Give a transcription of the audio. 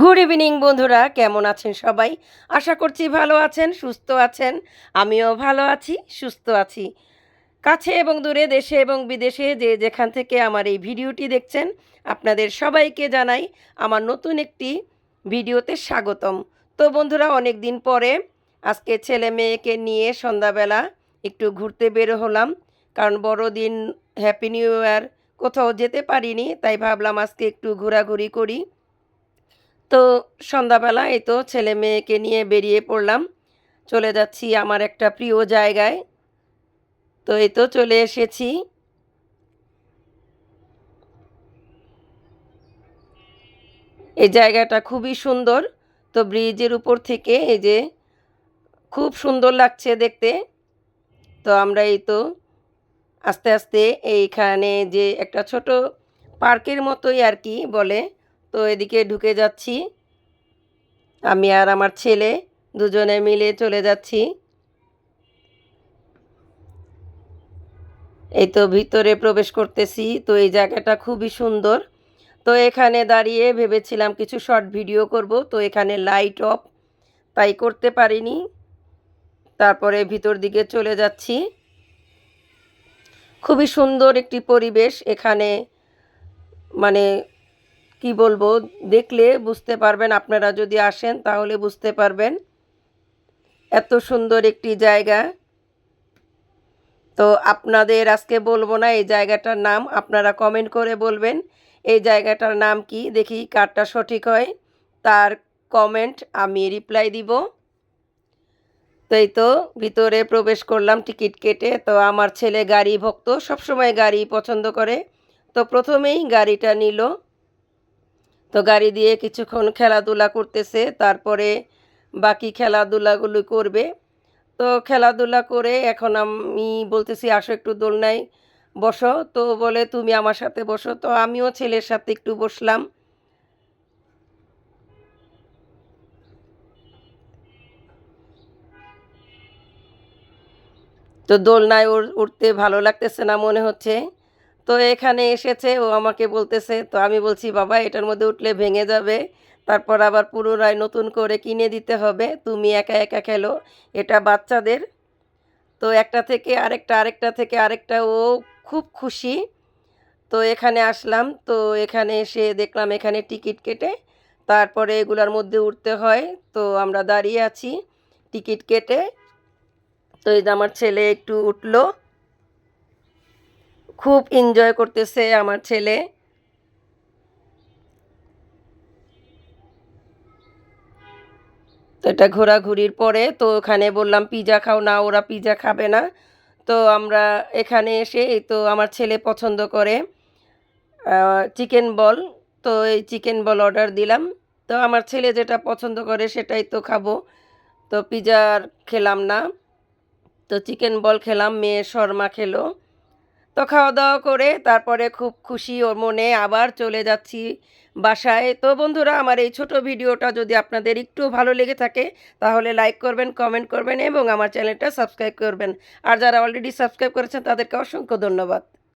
Good evening বন্ধুরা। কেমন আছেন সবাই? আশা করছি ভালো আছেন, সুস্থ আছেন। আমিও ভালো আছি, সুস্থ আছি। কাছে এবং দূরে, দেশে এবং বিদেশে যে যেখান থেকে আমার এই ভিডিওটি দেখছেন, আপনাদের সবাইকে জানাই আমার নতুন একটি ভিডিওতে স্বাগতম। তো বন্ধুরা অনেক দিন পরে আজকে ছেলে মেয়েকে নিয়ে সন্ধ্যাবেলা একটু ঘুরতে বের হলাম, কারণ বড়দিন হ্যাপি নিউ ইয়ার কোথাও যেতে পারিনি, তাই ভাবলাম আজকে একটু ঘোরাঘুরি করি। তো সন্ধ্যাবেলা এই তো ছেলে মেয়েকে নিয়ে বেরিয়ে পড়লাম। চলে যাচ্ছি আমার একটা প্রিয় জায়গায়। তো এই তো চলে এসেছি। এই জায়গাটা খুবই সুন্দর। তো ব্রিজের উপর থেকে এই যে খুব সুন্দর লাগছে দেখতে। তো আমরা এই তো আস্তে আস্তে এইখানে যে একটা ছোট পার্কের মতোই আর কি বলে। তো এদিকে ঢুকে যাচ্ছি। আমি আর আমার ছেলে দুজনে মিলে চলে যাচ্ছি। এই তো ভিতরে প্রবেশ করতেছি, তো এই জায়গাটা খুবই সুন্দর। তো এখানে দাঁড়িয়ে ভেবেছিলাম কিছু শর্ট ভিডিও করব, তো এখানে লাইট অফ, তাই করতে পারিনি। তারপরে ভিতর দিকে চলে যাচ্ছি। খুবই সুন্দর একটি পরিবেশ এখানে মানে কি বলব, দেখলে বুঝতে পারবেন, আপনারা যদি আসেন তাহলে বুঝতে পারবেন। এত সুন্দর একটি জায়গা। তো আপনাদের আজকে বলব না, এই জায়গাটার নাম আপনারা কমেন্ট করে বলবেন। এই জায়গাটার নাম কি? দেখি কারটা সঠিক হয়। তার কমেন্ট আমি রিপ্লাই দিব। তো এই তো ভিতরে প্রবেশ করলাম, টিকিট কেটে। তো আমার ছেলে গাড়ি ভক্ত, সবসময় গাড়ি পছন্দ করে। তো প্রথমেই গাড়িটা নিল। তো গাড়ি দিয়ে কিছুক্ষণ খেলাধুলা করতেছে, তারপরে বাকি খেলাধুলাগুলো করবে। তো খেলাধুলা করে এখন আমি বলতেছি, আসো একটু দোলনায় বসো। তো বলে, তুমি আমার সাথে বসো। তো আমিও ছেলের সাথে একটু বসলাম। তো দোলনায় উঠতে ভালো লাগতেছে না মনে হচ্ছে। তো এখানে এসেছে, ও আমাকে বলতেছে, তো আমি বলছি, বাবা, এটার মধ্যে উঠলে ভেঙে যাবে। তারপর আবার পুনরায় নতুন করে কিনে দিতে হবে। তুমি একা একা খেলো, এটা বাচ্চাদের। তো একটা থেকে আরেকটা আরেকটা থেকে আরেকটা, ও খুব খুশি। তো এখানে আসলাম, তো এখানে এসে দেখলাম এখানে টিকিট কেটে তারপরে এগুলার মধ্যে উঠতে হয়। তো আমরা দাঁড়িয়ে আছি টিকিট কেটে। তো এই যে আমার ছেলে একটু উঠল। খুব এনজয় করতেছে আমার ছেলে। তো এটা ঘোরাঘুরির পরে তো ওখানে বললাম, পিজা খাও না, ওরা পিজা খাবে না। তো আমরা এখানে এসে এই তো আমার ছেলে পছন্দ করে চিকেন বল তো এই চিকেন বল অর্ডার দিলাম। তো আমার ছেলে যেটা পছন্দ করে সেটাই তো খাব। তো পিজার খেলাম না। তো চিকেন বল খেলাম, মেয়ে শর্মা খেলো। তো খাওয়া দাওয়া করে তারপরে খুব খুশি ওর মনে আবার চলে যাচ্ছি বাসায়। তো বন্ধুরা, আমার এই ছোট ভিডিওটা যদি আপনাদের একটু ভালো লেগে থাকে, তাহলে লাইক করবেন কমেন্ট করবেন এবং আমার চ্যানেলটা সাবস্ক্রাইব করবেন। আর যারা অলরেডি সাবস্ক্রাইব করেছেন, তাদেরকে অসংখ্য ধন্যবাদ।